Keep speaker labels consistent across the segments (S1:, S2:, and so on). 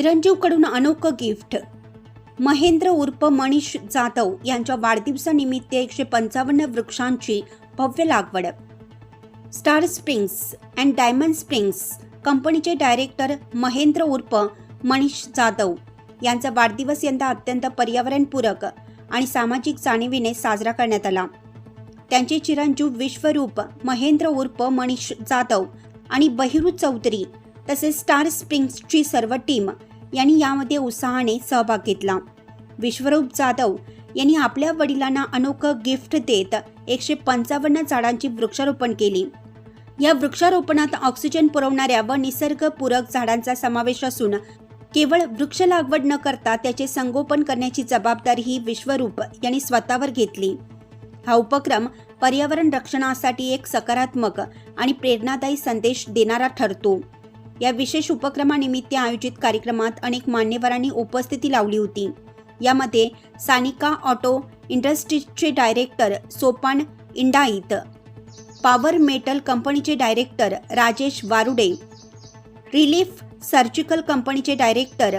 S1: चिरंजीवकडून अनोखं गिफ्ट. महेंद्र उर्फ मनीष जाधव यांच्या वाढदिवसानिमित्त एकशे पंचावन्न वृक्षांची भव्य लागवड. Star springs and diamond springs कंपनीचे डायरेक्टर महेंद्र उर्फ मनीष जाधव यांचा वाढदिवस यंदा अत्यंत पर्यावरणपूरक आणि सामाजिक जाणीवीने साजरा करण्यात आला. त्यांचे चिरंजीव विश्वरूप महेंद्र उर्फ मनीष जाधव आणि बहिरू चौधरी तसेच स्टार स्प्रिंग्सची सर्व टीम यांनी यामध्ये उत्साहाने सहभाग घेतला. विश्वरूप जाधव यांनी आपल्या वडिलांना अनोखं गिफ्ट देत एकशे पंचावन्न झाडांची वृक्षारोपण केली. या वृक्षारोपणात ऑक्सिजन पुरवणाऱ्या व निसर्गपूरक झाडांचा समावेश असून केवळ वृक्ष लागवड न करता त्याचे संगोपन करण्याची जबाबदारी ही विश्वरूप यांनी स्वतःवर घेतली. हा उपक्रम पर्यावरण रक्षणासाठी एक सकारात्मक आणि प्रेरणादायी संदेश देणारा ठरतो. या विशेष उपक्रमानिमित्त आयोजित कार्यक्रमात अनेक मान्यवरांनी उपस्थिती लावली होती. यामध्ये Sanika auto इंडस्ट्रीजचे director Sopan Indait power metal कंपनीचे director Rajesh Warude relief surgical कंपनीचे डायरेक्टर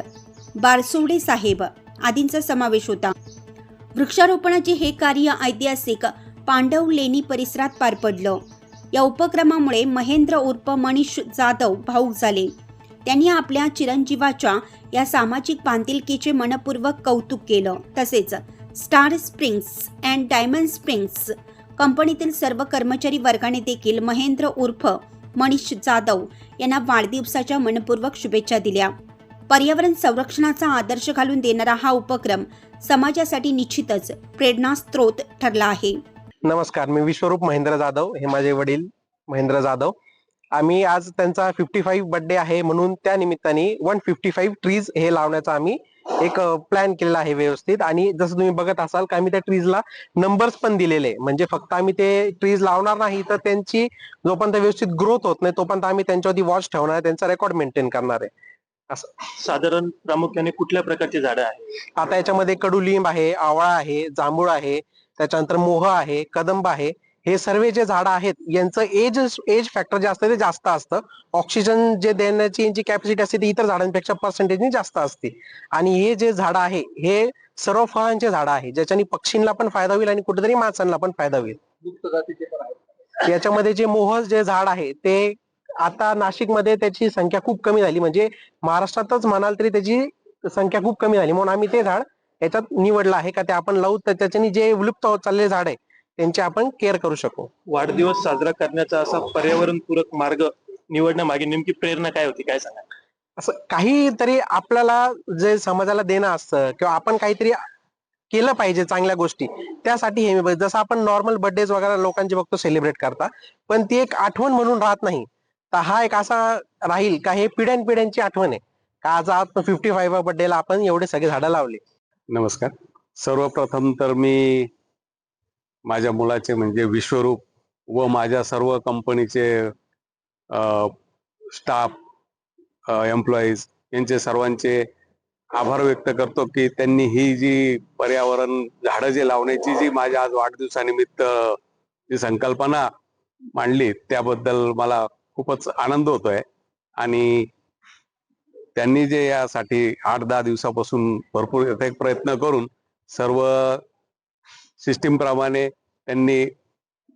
S1: बारसोडे साहेब आदींचा समावेश होता. वृक्षारोपणाचे हे कार्य ऐतिहासिक पांडव लेणी परिसरात पार पडलं. या उपक्रमामुळे महेंद्र उर्फ मनीष जाधव भाऊक झाले. त्यांनी आपल्या चिरंजीवाच्या या सामाजिक बांधिलकीचे मनपूर्वक कौतुक केलं. तसेच star springs and diamond springs कंपनीतील सर्व कर्मचारी वर्गाने देखील महेंद्र उर्फ मनीष जाधव यांना वाढदिवसाच्या मनपूर्वक शुभेच्छा दिल्या. पर्यावरण संरक्षणाचा आदर्श घालून देणारा हा उपक्रम समाजासाठी निश्चितच प्रेरणास्त्रोत ठरला आहे.
S2: नमस्कार मी विश्वरूप महेंद्र जाधव हे माझे वडील महेंद्र जाधव. आम्ही आज त्यांचा फिफ्टी फाईव्ह बर्थडे आहे म्हणून त्या निमित्ताने वन फिफ्टी फाईव्ह ट्रीज हे लावण्याचा आम्ही एक प्लॅन केलेला आहे व्यवस्थित. आणि जसं तुम्ही बघत असाल की आम्ही त्या ट्रीजला नंबर्स पण दिलेले. म्हणजे फक्त आम्ही ते ट्रीज लावणार नाही तर त्यांची जोपर्यंत व्यवस्थित ग्रोथ होत नाही तोपर्यंत आम्ही त्यांच्यावरती वॉच ठेवणार आहे त्यांचा रेकॉर्ड मेंटेन करणार आहे.
S3: साधारण प्रामुख्याने कुठल्या प्रकारची झाडं आहेत?
S2: आता याच्यामध्ये कडुलिंब आहे आवळा आहे जांभूळ आहे त्याच्यानंतर मोह आहे कदंब आहे हे सर्व जे झाडं आहेत यांचं एज एज फॅक्टर जे असतं ते जास्त असतं. ऑक्सिजन जे देण्याची यांची कॅपॅसिटी असते ती इतर झाडांपेक्षा पर्सेंटेजनी जास्त असते. आणि हे जे झाडं आहे हे सर्व फळांचे झाडं आहे ज्याच्याने पक्षींना पण फायदा होईल आणि कुठेतरी माणसांना पण फायदा होईल. याच्यामध्ये जे मोह जे झाड आहे ते आता नाशिकमध्ये त्याची संख्या खूप कमी झाली. म्हणजे महाराष्ट्रातच म्हणाल तरी त्याची संख्या खूप कमी झाली. म्हणून आम्ही ते झाड याच्यात निवडलं आहे का ते आपण लावू तर त्याच्याने जे विलुप्त होत चाललेले झाड आहे त्यांची आपण केअर करू शकू.
S3: वाढदिवस साजरा करण्याचा असा पर्यावरणपूरक मार्ग निवडण्यामागे नेमकी प्रेरणा काय होती काय सांगा
S2: असं काहीतरी आपल्याला जे समाजाला देणं असतं किंवा आपण काहीतरी केलं पाहिजे चांगल्या गोष्टी त्यासाठी हे जसं आपण नॉर्मल बर्थडेज वगैरे लोकांचे बघतो सेलिब्रेट करता पण ती एक आठवण म्हणून राहत नाही. तर हा एक असा राहील का हे पिढ्यान पिढ्यांची आठवण आहे. का आज आज फिफ्टी फाईव्ह बर्थडेला आपण एवढे सगळे झाडं लावले?
S4: नमस्कार. सर्वप्रथम तर मी माझ्या मुलाचे म्हणजे विश्वरूप व माझ्या सर्व कंपनीचे स्टाफ एम्प्लॉईज यांचे सर्वांचे आभार व्यक्त करतो की त्यांनी ही जी पर्यावरण झाडं जे लावण्याची जी माझ्या आज वाढदिवसानिमित्त जी संकल्पना मांडली त्याबद्दल मला खूपच आनंद होतोय. आणि त्यांनी जे यासाठी आठ दहा दिवसापासून भरपूर एक प्रयत्न करून सर्व सिस्टीम प्रमाणे त्यांनी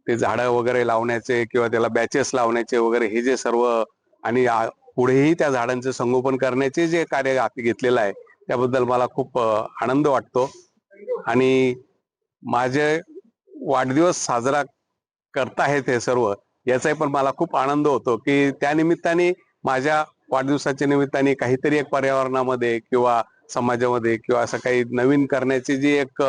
S4: ते झाडं वगैरे लावण्याचे किंवा त्याला बॅचेस लावण्याचे वगैरे हे जे सर्व आणि पुढेही त्या झाडांचे संगोपन करण्याचे जे कार्य हाती घेतलेलं आहे त्याबद्दल मला खूप आनंद वाटतो. आणि माझे वाढदिवस साजरा करताहेत हे सर्व याचाही पण मला खूप आनंद होतो की त्या निमित्ताने माझ्या वाढदिवसाच्या निमित्ताने काहीतरी एक पर्यावरणामध्ये किंवा समाजामध्ये किंवा असं काही नवीन करण्याची जी एक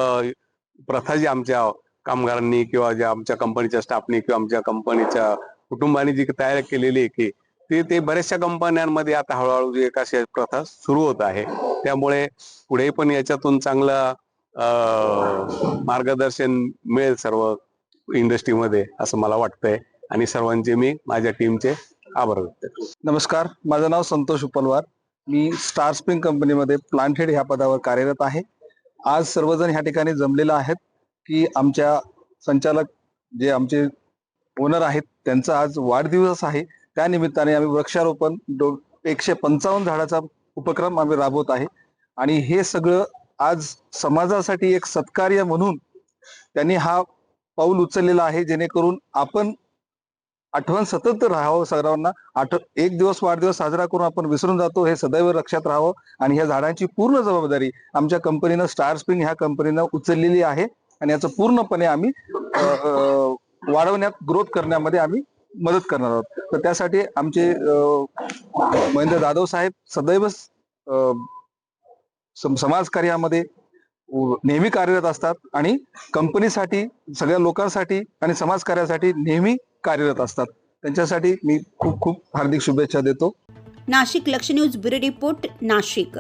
S4: प्रथा जी आमच्या कामगारांनी किंवा ज्या आमच्या कंपनीच्या स्टाफनी किंवा आमच्या कंपनीच्या कुटुंबाने जी तयार केलेली आहे की ती ते बऱ्याचशा कंपन्यांमध्ये आता हळूहळू जी एक अशी प्रथा सुरू होत आहे. त्यामुळे पुढे पण याच्यातून चांगलं मार्गदर्शन मिळेल सर्व इंडस्ट्रीमध्ये असं मला वाटतंय. आणि सर्वांचे मी माझ्या टीमचे आभार व्यक्त करतो
S5: नमस्कार माझं नाव संतोष उपलवार. मी स्टार स्प्रिंग कंपनीमध्ये प्लांट हेड ह्या पदावर कार्यरत आहे. आज सर्वजण ह्या ठिकाणी जमलेला आहेत की आमच्या संचालक जे आमचे ओनर आहेत त्यांचा आज वाढदिवस आहे. त्या निमित्ताने आम्ही वृक्षारोपण दो एकशे पंचावन्न झाडाचा उपक्रम आम्ही राबवत आहे. आणि हे सगळं आज समाजासाठी एक सत्कार्य म्हणून त्यांनी हा पाऊल उचललेला आहे जेणेकरून आपण आठवण सतत राहावं सर्वांना आठ एक दिवस वाढदिवस साजरा करून आपण विसरून जातो हे सदैव लक्षात राहावं. आणि ह्या झाडांची पूर्ण जबाबदारी आमच्या कंपनीनं स्टार स्प्रिंग ह्या कंपनीनं उचललेली आहे. आणि याचं पूर्णपणे आम्ही वाढवण्यात ग्रोथ करण्यामध्ये आम्ही मदत करणार आहोत. तर त्यासाठी आमचे महेंद्र जाधव साहेब सदैव अ, कार्यामध्ये नेहमी कार्यरत असतात. आणि कंपनीसाठी सगळ्या लोकांसाठी आणि समाजकार्यासाठी नेहमी कार्यरत असतात. त्यांच्यासाठी मी खूप खूप हार्दिक शुभेच्छा देतो.
S1: नाशिक लक्ष न्यूज ब्युरो रिपोर्ट नाशिक.